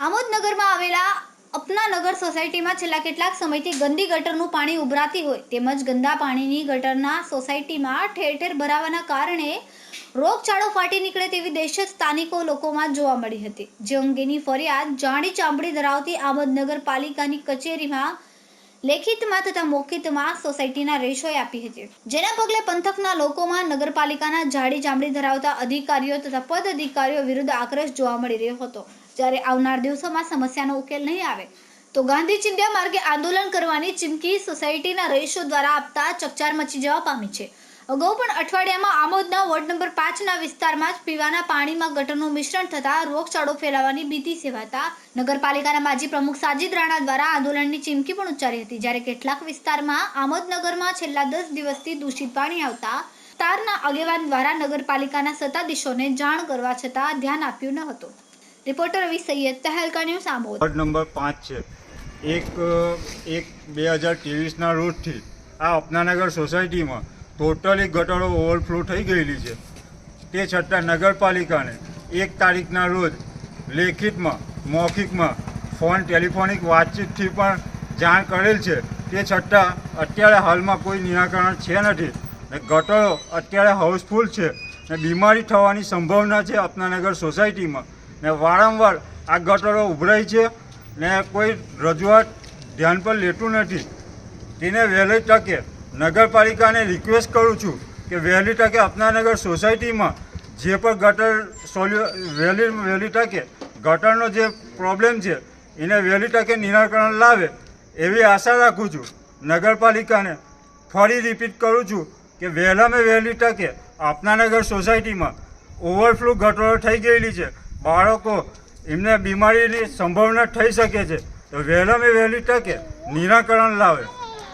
આમોદનગરમાં આવેલા અપનાનગર સોસાયટીમાં છેલ્લા કેટલાક સમયથી ગંદી ગટરનું પાણી ઉભરાતી હોય તેમજ ગંદા પાણીની ગટરના સોસાયટીમાં ઠેર ઠેર ભરાવાના કારણે રોગચાળો ફાટી નીકળે તેવી દહેશત સ્થાનિકો લોકોમાં જોવા મળી હતી. જે અંગેની ફરિયાદ જાણી ચામડી ધરાવતી આમોદનગર પાલિકાની કચેરીમાં લેખિતમાં તથા મૌખિતમાં સોસાયટીના રેશોએ આપી હતી. જેના પગલે પંથકના લોકોમાં નગરપાલિકાના જાડી ચામડી ધરાવતા અધિકારીઓ તથા પદ અધિકારીઓ વિરુદ્ધ આક્રોશ જોવા મળી રહ્યો હતો. જ્યારે આવનાર દિવસોમાં સમસ્યાનો ઉકેલ નહીં આવે, તો ગાંધી ચિંધ્યા માર્ગે આંદોલન કરવાની ચીમકી સોસાયટીના રહીશો દ્વારા આપતા ચકચાર મચી જવા પામી છે. અગાઉ પણ અઠવાડિયામાં આમોદના વોર્ડ નંબર પાંચના વિસ્તારમાં જ પીવાના પાણીમાં ગટરનું મિશ્રણ થતાં રોગચાળો ફેલાવાની ભીતિ સેવાતા નગરપાલિકાના માજી પ્રમુખ સાજિદ રાણા દ્વારા આંદોલનની ચીમકી પણ ઉચ્ચારી હતી. જ્યારે કેટલાક વિસ્તારમાં આમોદનગરમાં છેલ્લા દસ દિવસથી દૂષિત પાણી આવતા તારના આગેવાન દ્વારા નગરપાલિકાના સત્તાધીશોને જાણ કરવા છતાં ધ્યાન આપ્યું ન હતું. Reporter Ravi Saiyed Tehelka news Amod. Ward number પાંચ છે. એક એક બે હજાર ત્રેવીસના રોજથી આ અપનાનગર સોસાયટીમાં ટોટલી ગટરો ઓવરફ્લો થઈ ગયેલી છે. તે છતાં નગરપાલિકાને એક તારીખના રોજ લેખિતમાં, મૌખિકમાં, ફોન ટેલિફોનિક વાતચીતથી પણ જાણ કરેલ છે. તે છતાં અત્યારે હાલમાં કોઈ નિરાકરણ છે નથી. ને ગટરો અત્યારે હાઉસફુલ છે ને બીમારી થવાની સંભાવના છે અપનાનગર સોસાયટીમાં. ને વારંવાર આ ગટરો ઉભરાય છે ને કોઈ રજૂઆત ધ્યાન પર લેતું નથી. તેને વહેલી તકે નગરપાલિકાને રિક્વેસ્ટ કરું છું કે વહેલી તકે અપનાનગર સોસાયટીમાં જે પણ ગટર સોલ્યુ, વહેલી વહેલી તકે ગટરનો જે પ્રોબ્લેમ છે, એને વહેલી તકે નિરાકરણ લાવે એવી આશા રાખું છું. નગરપાલિકાને ફરી રિપીટ કરું છું કે વહેલામાં વહેલી તકે આપનાનગર સોસાયટીમાં ઓવરફ્લો ગટરો થઈ ગયેલી છે. બાળકો એમને બીમારીની સંભાવના થઈ શકે છે. તો વહેલામાં વહેલી તકે નિરાકરણ લાવે.